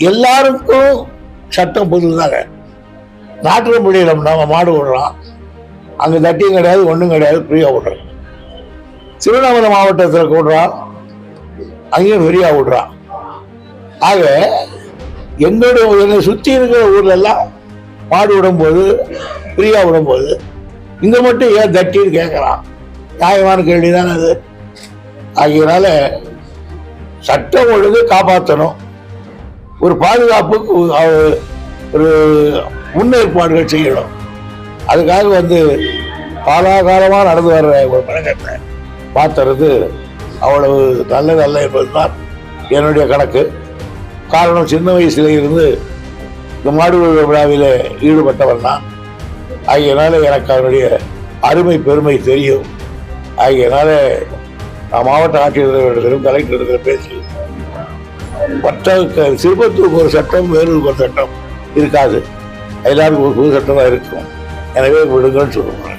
எல்லாருக்கும் சட்டம் புதுதாங்க நாட்டு முடியல நம்ம மாடு விடுறோம் அங்கே தட்டியும் கிடையாது ஒன்றும் கிடையாது ஃப்ரீயாக விடுறோம் திருவண்ணாமலை மாவட்டத்தில் விடுறான் அங்கேயும் ஃப்ரீயாக விடுறான் ஆக எங்களுடைய என்னை சுற்றி இருக்கிற ஊர்ல எல்லாம் மாடு விடும்போது ஃப்ரீயாக விடும்போது இங்கே மட்டும் ஏன் தட்டின்னு கேட்குறான் நியாயமான கேள்வி தானே அது. ஆகையினால சட்டம் ஒழுங்கு காப்பாற்றணும் ஒரு பாதுகாப்புக்கு ஒரு முன்னேற்பாடுகள் செய்யணும். அதுக்காக வந்து காலாகாலமாக நடந்து வர்ற ஒரு பழக்கத்தை மாத்துறது அவ்வளவு நல்லது அல்ல என்பதுதான் என்னுடைய கணக்கு. காரணம் சின்ன வயசுல இருந்து இந்த மாடு விழாவில் ஈடுபட்டவன் தான். ஆகியனால எனக்கு அதனுடைய அருமை பெருமை தெரியும். ஆகியனால நான் மாவட்ட ஆட்சியர்களிடத்திலும் கலெக்டரிடத்திலும் பேசி மற்ற க- ஒரு சட்டம் வேலூருக்கு ஒரு சட்டம் இருக்காது. எல்லாருக்கும் ஒரு புது சட்டம் தான் இருக்கும். எனவே விடுங்கன்னு சொல்லுவாங்க.